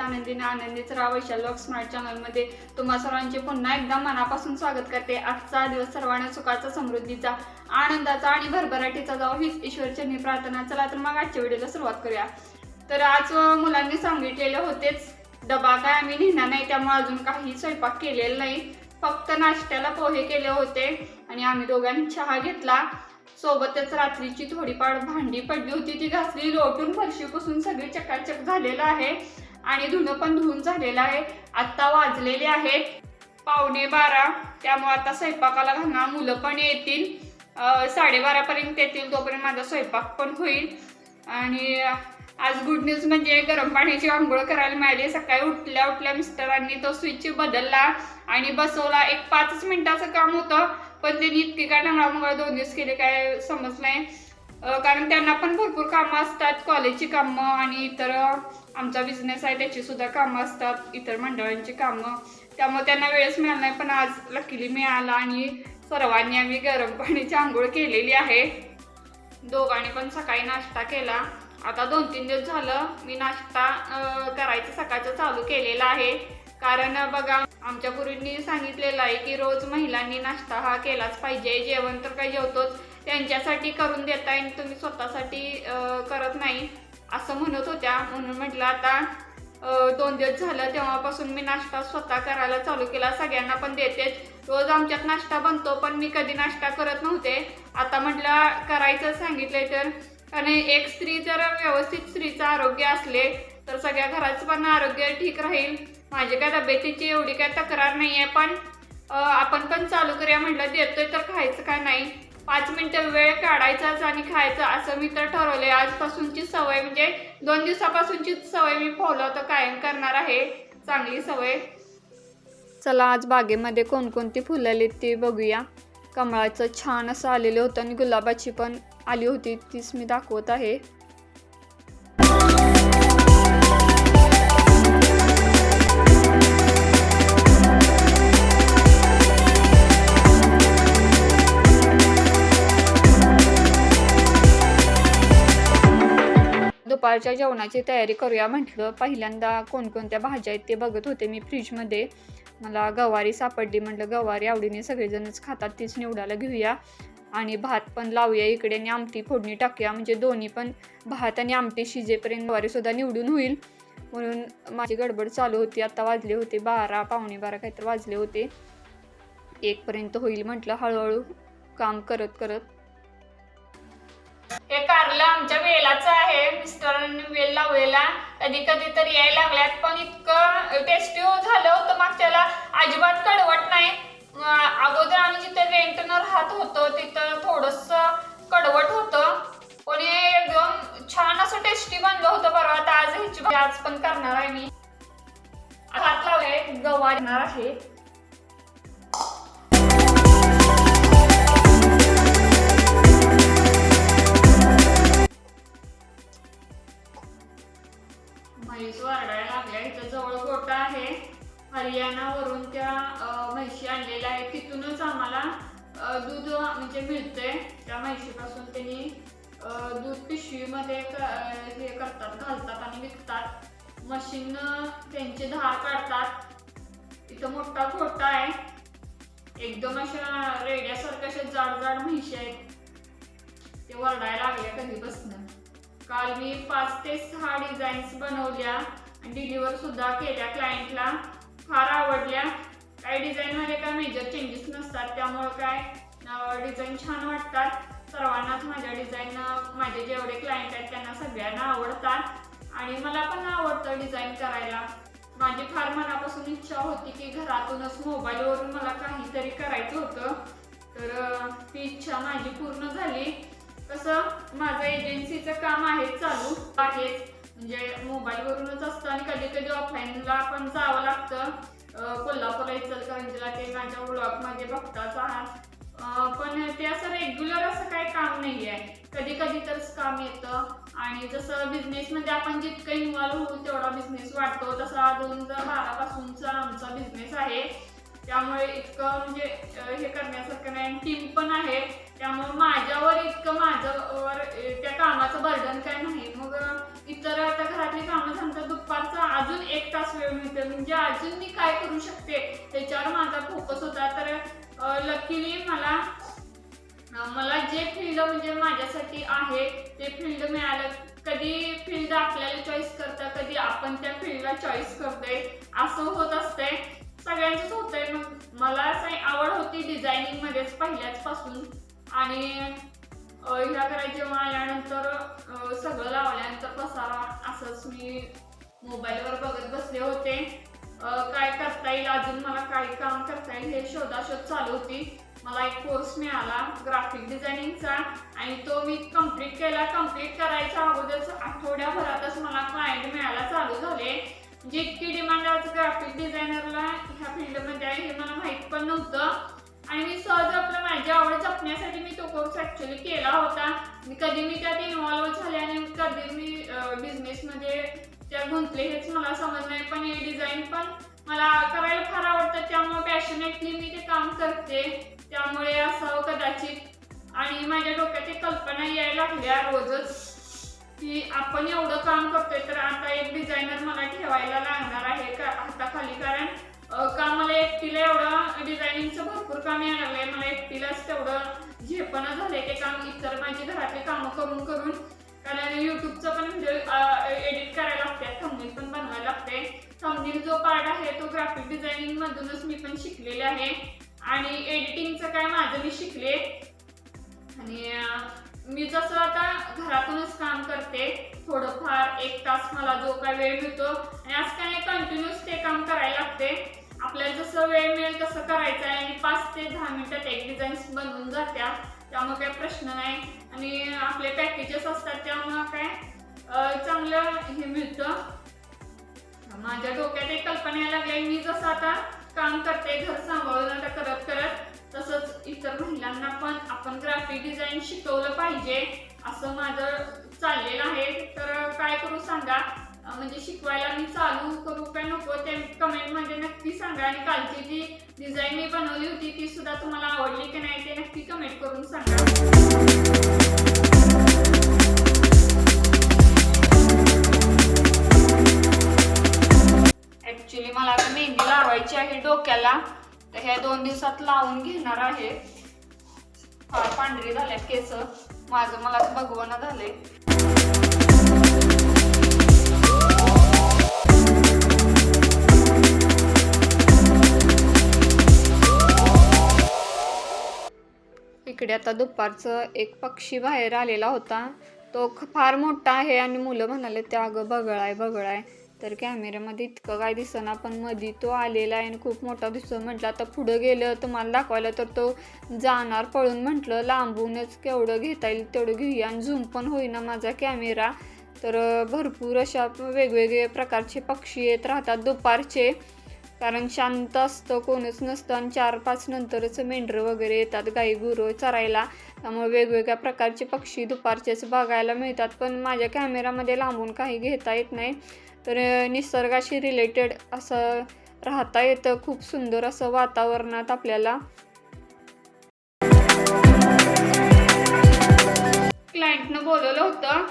मजेत आनंदीने आनंदीच राहा वैशाल स्मार्ट चॅनलमध्ये तुम्हा सर्वांचे पुन्हा एकदा मनापासून स्वागत करते. आजचा दिवस सर्वांना सुखाचा समृद्धीचा आनंदाचा आणि भरभराटीचा जाव हीच ईश्वरचरणी प्रार्थना. चला तर मग आजच्या व्हिडिओला सुरुवात करूया. तर आज मुलांनी सांगितलेले होतेच डबा काय आम्ही नेणार नाही त्यामुळे अजून काही स्वयंपाक केलेला नाही. फक्त नाश्त्याला पोहे केले होते आणि आम्ही दोघांनी चहा घेतला. सोबतच रात्रीची थोडीफार भांडी पडली होती ती घासली लोटून फरशीपासून सगळी चकाचक झालेलं आहे. आणि धुणं पण धुवून झालेलं आहे. आत्ता वाजलेले आहेत. पावणे बारा. त्यामुळे आता स्वयंपाकाला घालणार. मुलं पण येतील. साडेबारापर्यंत येतील. तोपर्यंत माझा स्वयंपाक पण होईल. आणि आज गुड न्यूज म्हणजे गरम पाण्याची आंघोळ करायला मिळाली. सकाळी उठल्या उठल्या मिस्टरांनी तो स्विच बदलला आणि बसवला. एक पाचच मिनिटाचं काम होतं. पण त्यांनी इतकी काय टांगळामंगळ दोन दिवस केले काय समज नाही कारण त्यांना पण भरपूर कामं असतात कॉलेजची कामं आणि इतर आमचा बिझनेस आहे त्याची सुद्धा कामं असतात इतर मंडळांची कामं. त्यामुळे त्यांना वेळच मिळाला नाही पण आज लकीली मिळाला आणि सर्वांनी आम्ही गरम पाण्याची आंघोळ केलेली आहे. दोघांनी पण सकाळी नाश्ता केला. आता दोन तीन दिवस झालं मी नाश्ता करायचं सकाळचं चालू केलेला आहे. कारण बघा आमच्या गुरूंनी सांगितलेलं आहे की रोज महिलांनी नाश्ता हा केलाच पाहिजे. जेवण तर काही जेवतोच त्यांच्यासाठी करून देताय आणि तुम्ही स्वतःसाठी करत नाही असं म्हणत होत्या. म्हणून म्हटलं आता दोन दिवस झालं तेव्हापासून मी नाश्ता स्वतः करायला चालू केला. सगळ्यांना पण देतेच. रोज आमच्यात नाश्ता बनतो पण मी कधी नाश्ता करत नव्हते. आता म्हटलं करायचं सांगितलंय तर. आणि एक स्त्री जर व्यवस्थित स्त्रीचं आरोग्य असले तर सगळ्या घराचं पण आरोग्य ठीक राहील. माझी काय तब्येतीची एवढी काय तक्रार नाही आहे पण आपण पण चालू करूया म्हटलं देतोय तर खायचं काय नाही. पाच मिनटं वेळ काढायचाच आणि खायचं असं मी तर ठरवले आजपासूनची सवय म्हणजे दोन दिवसापासूनची सवय मी फॉलो तर कायम करणार आहे. चांगली सवय. चला आज बागेमध्ये कोणकोणती फुलं आली ते बघूया. कमळाचं छान असं आलेलं होतं आणि गुलाबाची पण आली होती तीच मी दाखवत आहे. दुपारच्या जेवणाची तयारी करूया म्हटलं. पहिल्यांदा कोणकोणत्या भाज्या आहेत ते बघत होते मी फ्रीजमध्ये. मला गवारी सापडली म्हटलं गवारी आवडीने सगळेजणच खातात तीच निवडायला घेऊया. आणि भात पण लावूया इकडे आणि आमटी फोडणी टाकूया. म्हणजे दोन्ही पण भात आणि आमटी शिजेपर्यंत गवारीसुद्धा निवडून होईल. म्हणून माझी गडबड चालू होती. आता वाजले होते बारा पावणे बारा काहीतरी वाजले होते. एकपर्यंत होईल म्हटलं. हळूहळू काम करत करत हे कारलं आमच्या वेलाचं आहे. मिस्टरांनी वेल लावलेला. कधी कधी तर यायला लागल्यात पण इतकं टेस्टी झालं होतं मागच्याला. अजिबात कडवट नाही. अगोदर आम्ही जिथे रेंटनं राहत होतो तिथं थोडस कडवट होतं. पण हे एकदम छान असं टेस्टी बनलं होतं परवा. आता आज ह्याची आज पण करणार आहे मी. हात लावले गवारणार आहे. दूध पिशवीमध्ये हे करतात घालतात आणि विकतात. मशीन त्यांचे धार काढतात. इथं मोठा खोटा आहे. एकदम अशा रेड्यासारख्या अशा जाड जाड म्हैशी आहेत. ते वरडायला लागल्या कधीपासून काल मी पाच ते सहा डिझाईन्स बनवल्या आणि डिलिव्हर सुद्धा केल्या क्लायंटला फार आवडल्या. काही डिझाईन मध्ये काय मेजर चेंजेस नसतात. त्यामुळे काय डिझाईन छान वाटतात. सर्वांनाच माझ्या डिझाईन माझे जेवढे क्लायंट आहेत त्यांना सगळ्यांना आवडतात. आणि मला पण आवडतं डिझाईन करायला. माझी फार मनापासून इच्छा होती की घरातूनच मोबाईलवरून मला काहीतरी करायचं होतं. तर ती इच्छा माझी पूर्ण झाली. कसं माझं एजन्सीचं काम आहे चालू. आहेच म्हणजे मोबाईलवरूनच असतं आणि कधी कधी ऑफलाईनला पण जावं लागतं. कोल्हापूरला इचलकरंजीला ते माझ्या ब्लॉगमध्ये बघताच आहात पण ते असं रेग्युलर असं काही काम नाही आहे कधी कधी तरच काम येतं. आणि जसं बिझनेसमध्ये म्हणजे आपण जितकं इन्व्हॉल्व होऊ तेवढा बिझनेस वाढतो. तसा दोन हजार बारापासूनचा आमचा बिझनेस आहे. त्यामुळे इतकं म्हणजे हे करण्यासारखं नाही. टीम पण आहे. त्यामुळे माझ्यावर इतकं माझ्यावर त्या कामाचं बर्डन काय नाही. मग इतर आता घरातली कामं सांगतात दुपारचा अजून एक तास वेळ मिळतो म्हणजे अजून मी काय करू शकते? त्याच्यावर माझा फोकस होता. तर लकीली मला मला जे फील्ड म्हणजे माझ्यासाठी आहे ते फील्ड मिळालं. कधी फील्ड आपल्याला चॉईस करतं कधी आपण त्या फील्डला चॉईस करतोय असं होत असतंय. सगळ्यांचंच होतंय मग मला असं आवड होती डिझायनिंग मध्येच पहिल्याच पासून आणि ह्या करायचे आल्यानंतर सगळं लावल्यानंतर पसारा असंच मी मोबाईलवर बघत बसले होते. करता येईल अजून मला काही काम करता येईल हे शोधाशोध चालू होती. मला एक कोर्स मिळाला ग्राफिक डिझायनिंगचा आणि तो मी कंप्लीट केला. कंप्लीट करायच्या अगोदरच आठवड्याभरातच मला क्लायंट मिळायला चालू झाले. म्हणजे इतकी डिमांड आज ग्राफिक डिझायनरला ह्या फील्डमध्ये आहे हे मला माहीत पण नव्हतं. आणि मी सहज आपलं माझी आवड जपण्यासाठी मी तो कोर्स ऍक्च्युली केला होता. कधी मी त्यात इन्व्हॉल्व्ह झाले आणि कधी मी बिझनेसमध्ये त्या गुंतले हेच मला समज नाही पण हे डिझाईन पण मला करायला फार आवडतं त्यामुळे पॅशनेटली मी ते काम करते. त्यामुळे असावं कदाचित आणि माझ्या डोक्यात एक कल्पना यायला लागल्या रोजच की आपण एवढं काम करतोय तर आता एक डिझायनर मला ठेवायला लागणार आहे का हाताखाली. कारण का मला एकटीला एवढं डिझायनिंगचं भरपूर काम यायला लागलंय. मला एकटीलाच तेवढं झेपणं झालंय ते काम. इतर माझी घरातली कामं करून करून. कारण युट्यूबचं पण व्हिडिओ लागते थंबनेल जो पार्ट आहे तो ग्राफिक डिझायनिंग मधूनच मी पण शिकलेले आहे. आणि एडिटिंगचं काय माझं मी शिकले. आणि मी जसं आता घरातूनच काम करते थोडंफार एक तास मला जो काय वेळ मिळतो. आणि असं काय कंटिन्यूस ते काम करायला लागते. आपल्याला जसं वेळ मिळेल तसं करायचं आहे. आणि पाच ते दहा मिनिटात एक डिझाईन्स बनवून जात्या. त्यामुळे काही प्रश्न नाही. आणि आपले पॅकेजेस असतात त्यामुळं काय डोक्यात एक कल्पना यायला लागली मी जसं आता काम करते घर सांभाळून आता करत करत तसंच इतर महिलांना पण आपण ग्राफिक डिझाईन शिकवलं पाहिजे असं माझं चाललेलं आहे. तर काय करू सांगा? म्हणजे शिकवायला मी चालू करू काय नको ते कमेंटमध्ये नक्की सांगा. आणि कालची जी डिझाईन मी बनवली होती ती सुद्धा तुम्हाला आवडली की नाही ते नक्की कमेंट करून सांगा. ऍक्च्युली मला आता मेहंदी लावायची आहे डोक्याला. तर ह्या दोन दिवसात लावून घेणार आहे. फार पांढरी झाल्या केस. माझं मला बघवणं झालंय. इकडे आता दुपारचं एक पक्षी बाहेर आलेला होता. तो फार मोठा आहे आणि मुलं म्हणाले ते अगं बगळाय बगळाय. तर कॅमेऱ्यामध्ये इतकं काय दिसना पण मधी तो आलेला आहे आणि खूप मोठा दिसतो म्हटलं आता पुढं गेलं तुम्हाला दाखवायला तर तो जाणार पळून म्हटलं लांबूनच केवढं घेता येईल तेवढं घेऊया. आणि झूम पण होईना माझा कॅमेरा. तर भरपूर अशा वेगवेगळे प्रकारचे पक्षी येत राहतात. दुपारचे कारण शांत असतं कोणच नसतं आणि चार पाच नंतरच मेंढरं वगैरे येतात गाई गुरं चरायला. त्यामुळे वेगवेगळ्या प्रकारचे पक्षी दुपारचेच बघायला मिळतात. पण माझ्या कॅमेरामध्ये लांबून काही घेता येत नाही. तर निसर्गाशी रिलेटेड असं राहता येतं. खूप सुंदर असं वातावरणात आपल्याला. क्लायंटनं बोलवलं होतं.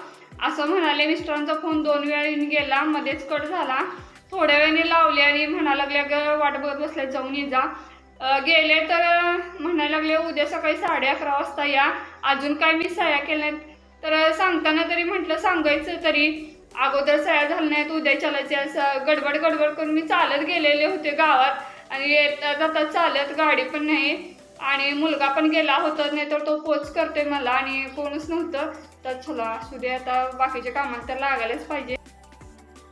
असं म्हणाले मिस्टरांचा फोन दोन वेळा येऊन गेला मध्येच कट झाला. थोड्या वेळाने लावले आणि म्हणा लागल्या ग वाट बघत बसल्या जाऊन ये जा. गेले तर म्हणायला लागले उद्या सकाळी साडे अकरा वाजता या. अजून काय मी सया केल्या नाहीत. तर सांगताना तरी म्हटलं सांगायचं तरी. अगोदर सया झाल्या नाहीत उद्या चालायचे असं गडबड गडबड करून मी चालत गेलेले होते गावात. आणि येता जाता चालत गाडी पण नाही. आणि मुलगा पण गेला होता नाही तर तो पोच करते मला आणि कोणच नव्हतं. तर चला असू दे आता बाकीच्या कामात तर लागायलाच पाहिजे.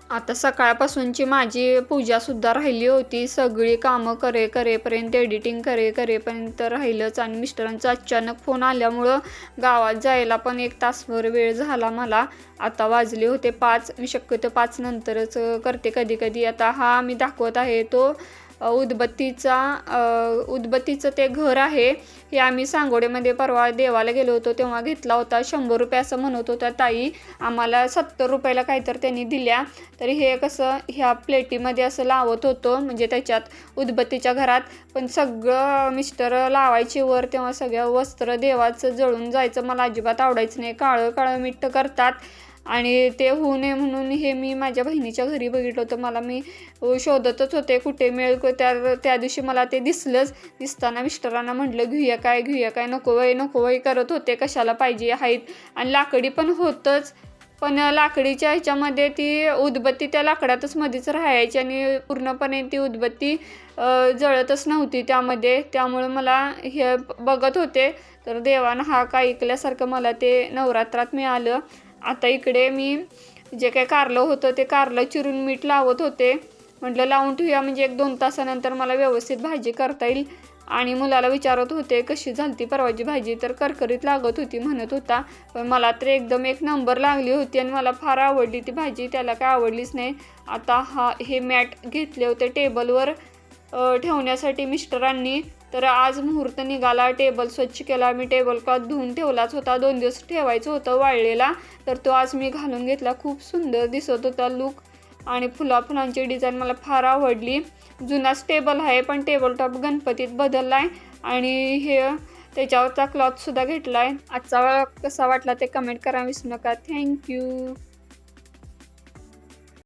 आता सकाळपासूनची माझी पूजासुद्धा राहिली होती. सगळी कामं करे करेपर्यंत एडिटिंग करे करेपर्यंत राहिलंच. आणि मिस्टरांचा अचानक फोन आल्यामुळं गावात जायला पण एक तासभर वेळ झाला मला. आता वाजले होते पाच. मी शक्यतो पाच नंतरच करते कधी कधी. आता हा मी दाखवत आहे तो उदबत्तीचा उदबत्तीचं ते घर आहे. हे आम्ही सांगोडेमध्ये परवा देवाला गेलो होतो तेव्हा घेतला होता. शंभर रुपये असं म्हणत होता ताई. आम्हाला सत्तर रुपयाला काहीतरी त्यांनी दिल्या. तरी हे कसं ह्या प्लेटीमध्ये असं लावत होतो म्हणजे त्याच्यात उदबत्तीच्या घरात. पण सगळं मिस्टर लावायचे वर तेव्हा सगळं वस्त्र देवाचं जळून जायचं. मला अजिबात आवडायचं नाही. काळं काळं मिठ्ठ करतात. आणि ते होऊ नये म्हणून हे मी माझ्या बहिणीच्या घरी बघितलं होतं. मला मी शोधतच होते कुठे मिळेल त्या त्या दिवशी मला ते दिसलंच. दिसताना मिस्टरांना म्हटलं घेऊया काय घेऊया काय नको वय नको वय करत होते कशाला पाहिजे आहेत. आणि लाकडी पण होतंच. पण लाकडीच्या ह्याच्यामध्ये ती उदबत्ती त्या लाकडातच मध्येच राहायची आणि पूर्णपणे ती उदबत्ती जळतच नव्हती त्यामध्ये. त्यामुळे मला हे बघत होते. तर देवानं हा काय ऐकल्यासारखं मला ते नवरात्रात मिळालं. आता इकडे मी जे काय कारलं होतं ते कारलं चिरून मीठ लावत होते. म्हटलं लावून ठेवूया म्हणजे एक दोन तासानंतर मला व्यवस्थित भाजी करता येईल. आणि मुलाला विचारत होते कशी झालती परवाची भाजी? तर करकरीत लागत होती म्हणत होता पण मला तर एकदम एक नंबर लागली होती आणि मला फार आवडली ती भाजी त्याला काय आवडलीच नाही. आता हा हे मॅट घेतले होते टेबलवर ठेवण्यासाठी मिस्टरांनी. तर आज मुहूर्त निघाला. टेबल स्वच्छ केला. मी टेबल क्लॉथ धुवून ठेवलाच होता. दोन दिवस ठेवायचं होतं वाळलेला. तर तो आज मी घालून घेतला. खूप सुंदर दिसत होता लुक आणि फुला फुलांची डिझाईन मला फार आवडली. जुनाच टेबल आहे पण टेबल टॉप गणपतीत बदलला आहे आणि हे त्याच्यावरचा क्लॉथसुद्धा घेतला आहे आजचा कसा वाटला ते कमेंट करा. विसरू नका. थँक्यू